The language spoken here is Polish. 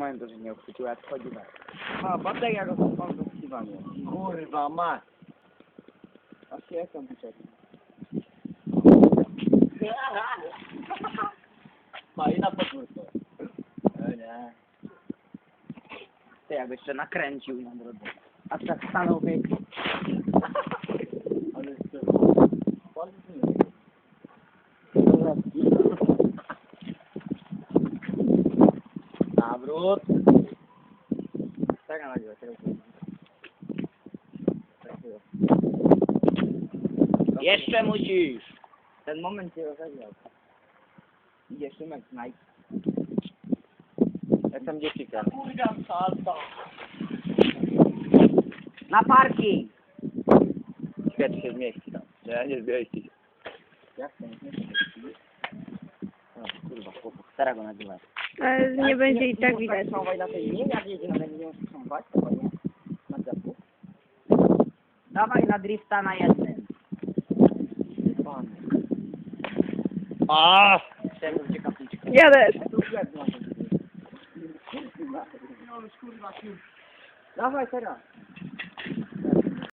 to, że nie uchwyciła, jak chodzi na... A, bateria go są konduktywami. Kurwa, ma! A się jak tam pisze? Ma i na podwórko. E, nie. Ty jakby jeszcze nakręcił na drodze. A tak stanął bieg. Ale to... Nawrót. Tak, na razie, teraz. Jeszcze musisz. Ten moment się rozegrał. Idzie Szymek Snajp. Jak tam dziewczyka? Kurwa, salto. Na parking. Świat się zmieści tam. Nie, nie zmieści. Jak to nie O, kurwa, chłopak, stara go nazywa. Ale nie będzie i tak widać. Na tej linie, jak jedzie na tej linie, muszę schować, to nie. Na drzewku. Dawaj na drifta na jednym. Pan. A! Chciałem gdzie kapliczka. Ja też. Tu chleb na Dawaj teraz.